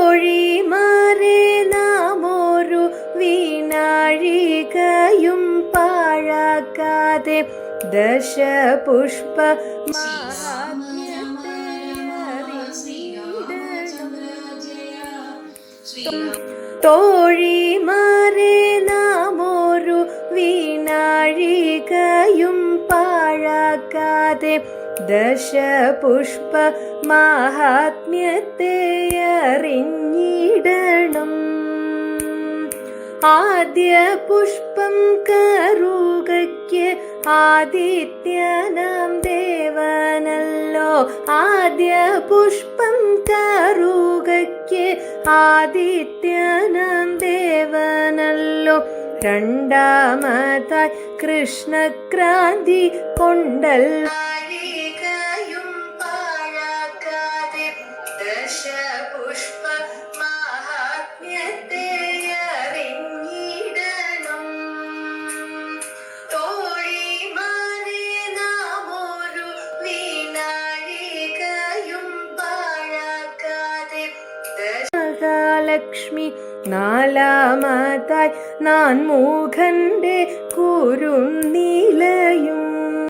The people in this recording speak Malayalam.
തോഴിമാരെ നാമൊരു വീണാഴികയും പാഴാക്കാതെ ദശപുഷ്പ തോഴിമാരേ വീണാഴികയും പാഴാക്കാതെ ദശപുഷ്പ മാഹാത്മ്യത്തെ അറിഞ്ഞിടണം ആദ്യ പുഷ്പം കറുകയ്ക്ക് ആദിത്യനാം ദേവനല്ലോ. ആദ്യ പുഷ്പം കറുകയ്ക്ക് ആദിത്യനാം ദേവനല്ലോ. രണ്ടാമതായി കൃഷ്ണക്രാന്തി കൊണ്ടൽ. ദശപുഷ്പ മഹാലക്ഷ്മി നാലാമതായി. നാൻ മൂഖന്റെ കുരുന്നീലയും